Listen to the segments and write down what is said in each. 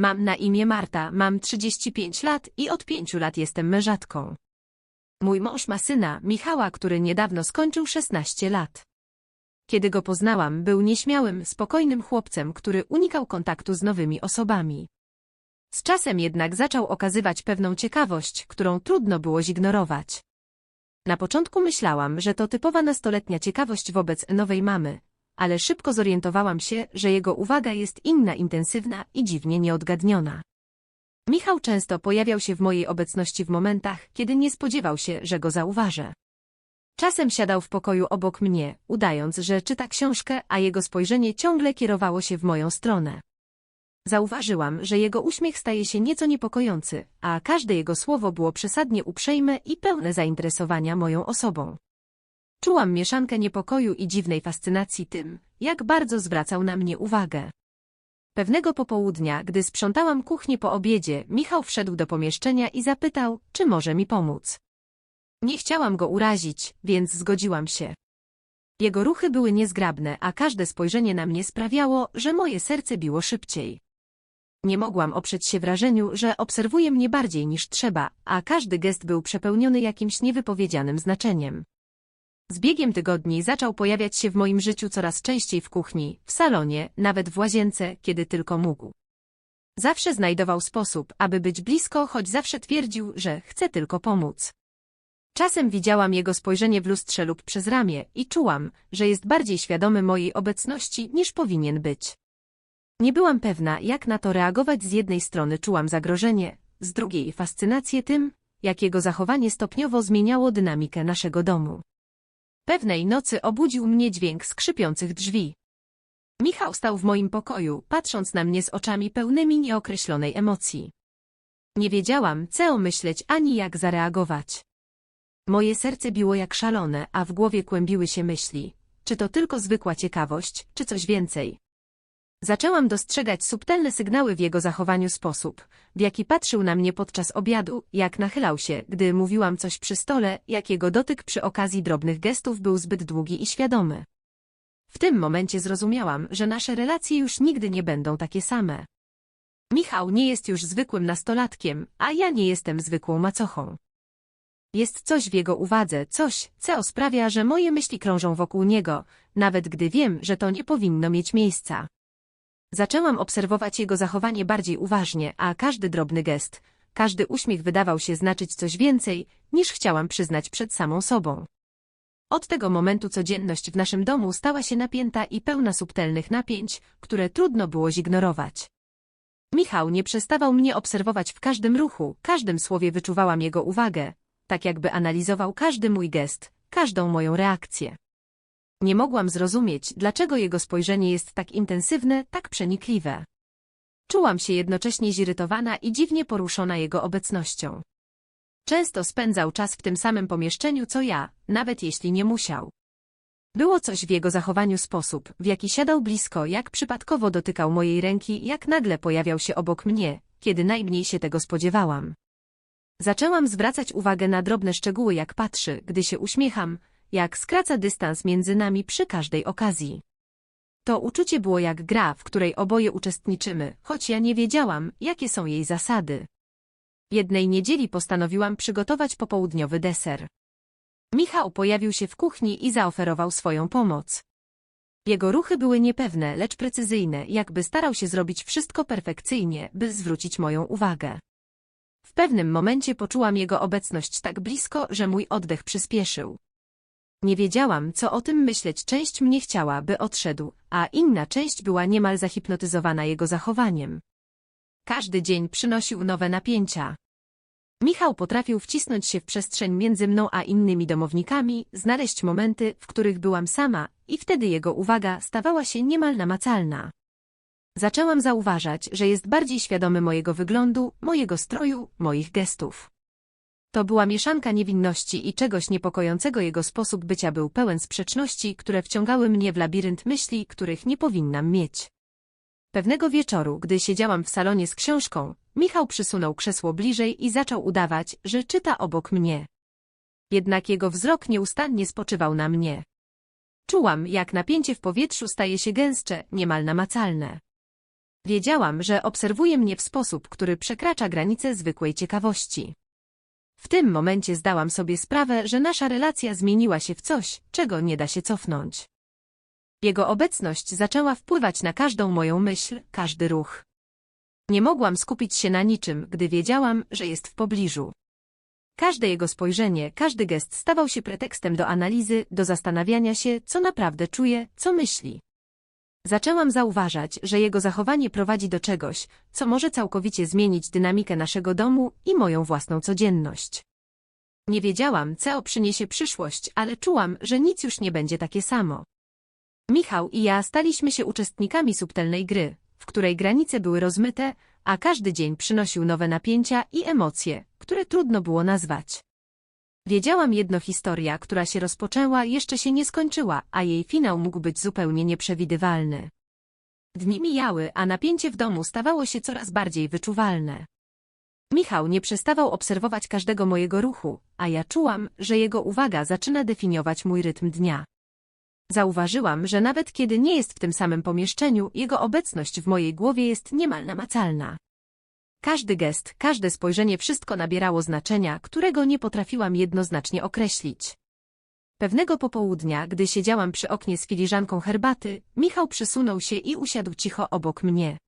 Mam na imię Marta, mam 35 lat i od 5 lat jestem mężatką. Mój mąż ma syna, Michała, który niedawno skończył 16 lat. Kiedy go poznałam, był nieśmiałym, spokojnym chłopcem, który unikał kontaktu z nowymi osobami. Z czasem jednak zaczął okazywać pewną ciekawość, którą trudno było zignorować. Na początku myślałam, że to typowa nastoletnia ciekawość wobec nowej mamy, ale szybko zorientowałam się, że jego uwaga jest inna, intensywna i dziwnie nieodgadniona. Michał często pojawiał się w mojej obecności w momentach, kiedy nie spodziewał się, że go zauważę. Czasem siadał w pokoju obok mnie, udając, że czyta książkę, a jego spojrzenie ciągle kierowało się w moją stronę. Zauważyłam, że jego uśmiech staje się nieco niepokojący, a każde jego słowo było przesadnie uprzejme i pełne zainteresowania moją osobą. Czułam mieszankę niepokoju i dziwnej fascynacji tym, jak bardzo zwracał na mnie uwagę. Pewnego popołudnia, gdy sprzątałam kuchnię po obiedzie, Michał wszedł do pomieszczenia i zapytał, czy może mi pomóc. Nie chciałam go urazić, więc zgodziłam się. Jego ruchy były niezgrabne, a każde spojrzenie na mnie sprawiało, że moje serce biło szybciej. Nie mogłam oprzeć się wrażeniu, że obserwuje mnie bardziej niż trzeba, a każdy gest był przepełniony jakimś niewypowiedzianym znaczeniem. Z biegiem tygodni zaczął pojawiać się w moim życiu coraz częściej w kuchni, w salonie, nawet w łazience, kiedy tylko mógł. Zawsze znajdował sposób, aby być blisko, choć zawsze twierdził, że chce tylko pomóc. Czasem widziałam jego spojrzenie w lustrze lub przez ramię i czułam, że jest bardziej świadomy mojej obecności niż powinien być. Nie byłam pewna, jak na to reagować. Z jednej strony czułam zagrożenie, z drugiej fascynację tym, jak jego zachowanie stopniowo zmieniało dynamikę naszego domu. Pewnej nocy obudził mnie dźwięk skrzypiących drzwi. Michał stał w moim pokoju, patrząc na mnie z oczami pełnymi nieokreślonej emocji. Nie wiedziałam, co myśleć ani jak zareagować. Moje serce biło jak szalone, a w głowie kłębiły się myśli. Czy to tylko zwykła ciekawość, czy coś więcej? Zaczęłam dostrzegać subtelne sygnały w jego zachowaniu sposób, w jaki patrzył na mnie podczas obiadu, jak nachylał się, gdy mówiłam coś przy stole, jak jego dotyk przy okazji drobnych gestów był zbyt długi i świadomy. W tym momencie zrozumiałam, że nasze relacje już nigdy nie będą takie same. Michał nie jest już zwykłym nastolatkiem, a ja nie jestem zwykłą macochą. Jest coś w jego uwadze, coś, co sprawia, że moje myśli krążą wokół niego, nawet gdy wiem, że to nie powinno mieć miejsca. Zaczęłam obserwować jego zachowanie bardziej uważnie, a każdy drobny gest, każdy uśmiech wydawał się znaczyć coś więcej, niż chciałam przyznać przed samą sobą. Od tego momentu codzienność w naszym domu stała się napięta i pełna subtelnych napięć, które trudno było zignorować. Michał nie przestawał mnie obserwować w każdym ruchu, każdym słowie wyczuwałam jego uwagę, tak jakby analizował każdy mój gest, każdą moją reakcję. Nie mogłam zrozumieć, dlaczego jego spojrzenie jest tak intensywne, tak przenikliwe. Czułam się jednocześnie zirytowana i dziwnie poruszona jego obecnością. Często spędzał czas w tym samym pomieszczeniu co ja, nawet jeśli nie musiał. Było coś w jego zachowaniu sposób, w jaki siadał blisko, jak przypadkowo dotykał mojej ręki, jak nagle pojawiał się obok mnie, kiedy najmniej się tego spodziewałam. Zaczęłam zwracać uwagę na drobne szczegóły, jak patrzy, gdy się uśmiecham, jak skraca dystans między nami przy każdej okazji. To uczucie było jak gra, w której oboje uczestniczymy, choć ja nie wiedziałam, jakie są jej zasady. Jednej niedzieli postanowiłam przygotować popołudniowy deser. Michał pojawił się w kuchni i zaoferował swoją pomoc. Jego ruchy były niepewne, lecz precyzyjne, jakby starał się zrobić wszystko perfekcyjnie, by zwrócić moją uwagę. W pewnym momencie poczułam jego obecność tak blisko, że mój oddech przyspieszył. Nie wiedziałam, co o tym myśleć. Część mnie chciała, by odszedł, a inna część była niemal zahipnotyzowana jego zachowaniem. Każdy dzień przynosił nowe napięcia. Michał potrafił wcisnąć się w przestrzeń między mną a innymi domownikami, znaleźć momenty, w których byłam sama, i wtedy jego uwaga stawała się niemal namacalna. Zaczęłam zauważać, że jest bardziej świadomy mojego wyglądu, mojego stroju, moich gestów. To była mieszanka niewinności i czegoś niepokojącego jego sposób bycia był pełen sprzeczności, które wciągały mnie w labirynt myśli, których nie powinnam mieć. Pewnego wieczoru, gdy siedziałam w salonie z książką, Michał przysunął krzesło bliżej i zaczął udawać, że czyta obok mnie. Jednak jego wzrok nieustannie spoczywał na mnie. Czułam, jak napięcie w powietrzu staje się gęstsze, niemal namacalne. Wiedziałam, że obserwuje mnie w sposób, który przekracza granice zwykłej ciekawości. W tym momencie zdałam sobie sprawę, że nasza relacja zmieniła się w coś, czego nie da się cofnąć. Jego obecność zaczęła wpływać na każdą moją myśl, każdy ruch. Nie mogłam skupić się na niczym, gdy wiedziałam, że jest w pobliżu. Każde jego spojrzenie, każdy gest stawał się pretekstem do analizy, do zastanawiania się, co naprawdę czuje, co myśli. Zaczęłam zauważać, że jego zachowanie prowadzi do czegoś, co może całkowicie zmienić dynamikę naszego domu i moją własną codzienność. Nie wiedziałam, co przyniesie przyszłość, ale czułam, że nic już nie będzie takie samo. Michał i ja staliśmy się uczestnikami subtelnej gry, w której granice były rozmyte, a każdy dzień przynosił nowe napięcia i emocje, które trudno było nazwać. Wiedziałam jedno historia, która się rozpoczęła, jeszcze się nie skończyła, a jej finał mógł być zupełnie nieprzewidywalny. Dni mijały, a napięcie w domu stawało się coraz bardziej wyczuwalne. Michał nie przestawał obserwować każdego mojego ruchu, a ja czułam, że jego uwaga zaczyna definiować mój rytm dnia. Zauważyłam, że nawet kiedy nie jest w tym samym pomieszczeniu, jego obecność w mojej głowie jest niemal namacalna. Każdy gest, każde spojrzenie wszystko nabierało znaczenia, którego nie potrafiłam jednoznacznie określić. Pewnego popołudnia, gdy siedziałam przy oknie z filiżanką herbaty, Michał przysunął się i usiadł cicho obok mnie.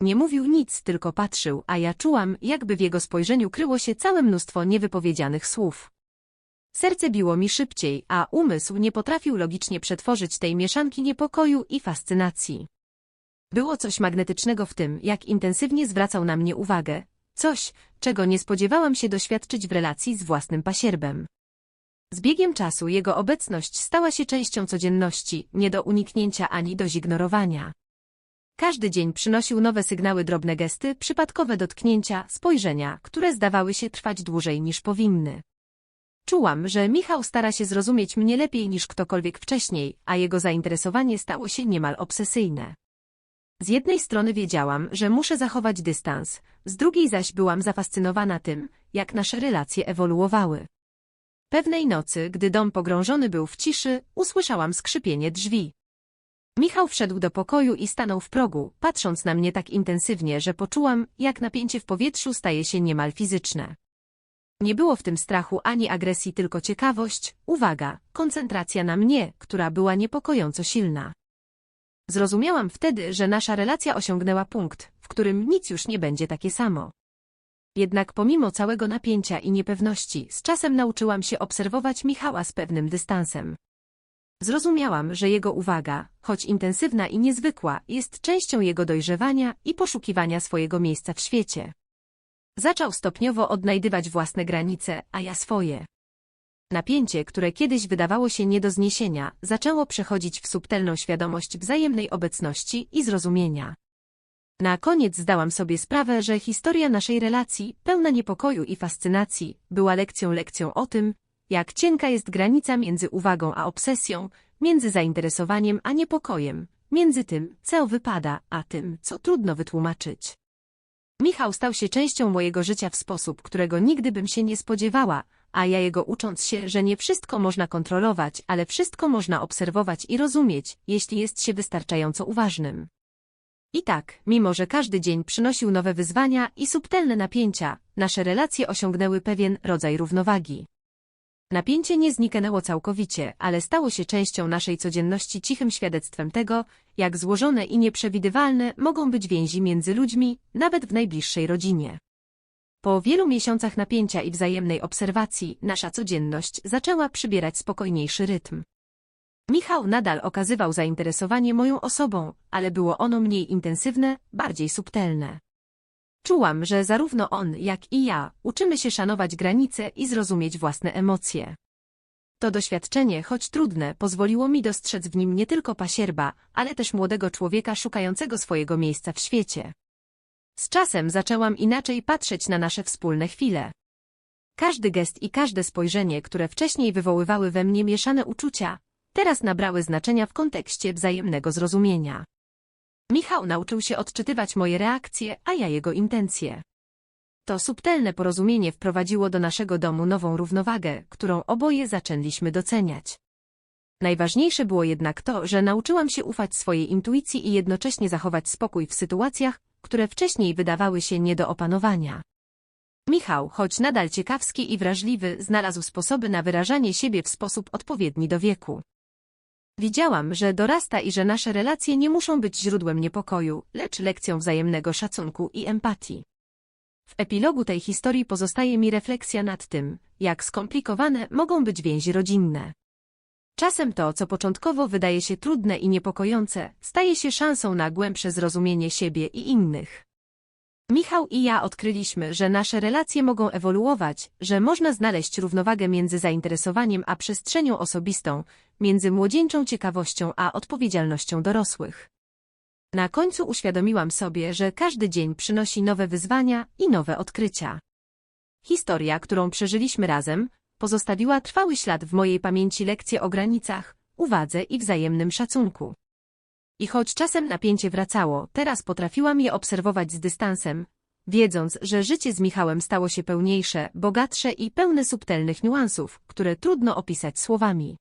Nie mówił nic, tylko patrzył, a ja czułam, jakby w jego spojrzeniu kryło się całe mnóstwo niewypowiedzianych słów. Serce biło mi szybciej, a umysł nie potrafił logicznie przetworzyć tej mieszanki niepokoju i fascynacji. Było coś magnetycznego w tym, jak intensywnie zwracał na mnie uwagę, coś, czego nie spodziewałam się doświadczyć w relacji z własnym pasierbem. Z biegiem czasu jego obecność stała się częścią codzienności, nie do uniknięcia ani do zignorowania. Każdy dzień przynosił nowe sygnały, drobne gesty, przypadkowe dotknięcia, spojrzenia, które zdawały się trwać dłużej niż powinny. Czułam, że Michał stara się zrozumieć mnie lepiej niż ktokolwiek wcześniej, a jego zainteresowanie stało się niemal obsesyjne. Z jednej strony wiedziałam, że muszę zachować dystans, z drugiej zaś byłam zafascynowana tym, jak nasze relacje ewoluowały. Pewnej nocy, gdy dom pogrążony był w ciszy, usłyszałam skrzypienie drzwi. Michał wszedł do pokoju i stanął w progu, patrząc na mnie tak intensywnie, że poczułam, jak napięcie w powietrzu staje się niemal fizyczne. Nie było w tym strachu ani agresji, tylko ciekawość, uwaga, koncentracja na mnie, która była niepokojąco silna. Zrozumiałam wtedy, że nasza relacja osiągnęła punkt, w którym nic już nie będzie takie samo. Jednak pomimo całego napięcia i niepewności, z czasem nauczyłam się obserwować Michała z pewnym dystansem. Zrozumiałam, że jego uwaga, choć intensywna i niezwykła, jest częścią jego dojrzewania i poszukiwania swojego miejsca w świecie. Zaczął stopniowo odnajdywać własne granice, a ja swoje. Napięcie, które kiedyś wydawało się nie do zniesienia, zaczęło przechodzić w subtelną świadomość wzajemnej obecności i zrozumienia. Na koniec zdałam sobie sprawę, że historia naszej relacji, pełna niepokoju i fascynacji, była lekcją lekcją o tym, jak cienka jest granica między uwagą a obsesją, między zainteresowaniem a niepokojem, między tym, co wypada, a tym, co trudno wytłumaczyć. Michał stał się częścią mojego życia w sposób, którego nigdy bym się nie spodziewała, a ja jego ucząc się, że nie wszystko można kontrolować, ale wszystko można obserwować i rozumieć, jeśli jest się wystarczająco uważnym. I tak, mimo że każdy dzień przynosił nowe wyzwania i subtelne napięcia, nasze relacje osiągnęły pewien rodzaj równowagi. Napięcie nie zniknęło całkowicie, ale stało się częścią naszej codzienności cichym świadectwem tego, jak złożone i nieprzewidywalne mogą być więzi między ludźmi, nawet w najbliższej rodzinie. Po wielu miesiącach napięcia i wzajemnej obserwacji, nasza codzienność zaczęła przybierać spokojniejszy rytm. Michał nadal okazywał zainteresowanie moją osobą, ale było ono mniej intensywne, bardziej subtelne. Czułam, że zarówno on, jak i ja uczymy się szanować granice i zrozumieć własne emocje. To doświadczenie, choć trudne, pozwoliło mi dostrzec w nim nie tylko pasierba, ale też młodego człowieka szukającego swojego miejsca w świecie. Z czasem zaczęłam inaczej patrzeć na nasze wspólne chwile. Każdy gest i każde spojrzenie, które wcześniej wywoływały we mnie mieszane uczucia, teraz nabrały znaczenia w kontekście wzajemnego zrozumienia. Michał nauczył się odczytywać moje reakcje, a ja jego intencje. To subtelne porozumienie wprowadziło do naszego domu nową równowagę, którą oboje zaczęliśmy doceniać. Najważniejsze było jednak to, że nauczyłam się ufać swojej intuicji i jednocześnie zachować spokój w sytuacjach, które wcześniej wydawały się nie do opanowania. Michał, choć nadal ciekawski i wrażliwy, znalazł sposoby na wyrażanie siebie w sposób odpowiedni do wieku. Widziałam, że dorasta i że nasze relacje nie muszą być źródłem niepokoju, lecz lekcją wzajemnego szacunku i empatii. W epilogu tej historii pozostaje mi refleksja nad tym, jak skomplikowane mogą być więzi rodzinne. Czasem to, co początkowo wydaje się trudne i niepokojące, staje się szansą na głębsze zrozumienie siebie i innych. Michał i ja odkryliśmy, że nasze relacje mogą ewoluować, że można znaleźć równowagę między zainteresowaniem a przestrzenią osobistą, między młodzieńczą ciekawością a odpowiedzialnością dorosłych. Na końcu uświadomiłam sobie, że każdy dzień przynosi nowe wyzwania i nowe odkrycia. Historia, którą przeżyliśmy razem, pozostawiła trwały ślad w mojej pamięci lekcje o granicach, uwadze i wzajemnym szacunku. I choć czasem napięcie wracało, teraz potrafiłam je obserwować z dystansem, wiedząc, że życie z Michałem stało się pełniejsze, bogatsze i pełne subtelnych niuansów, które trudno opisać słowami.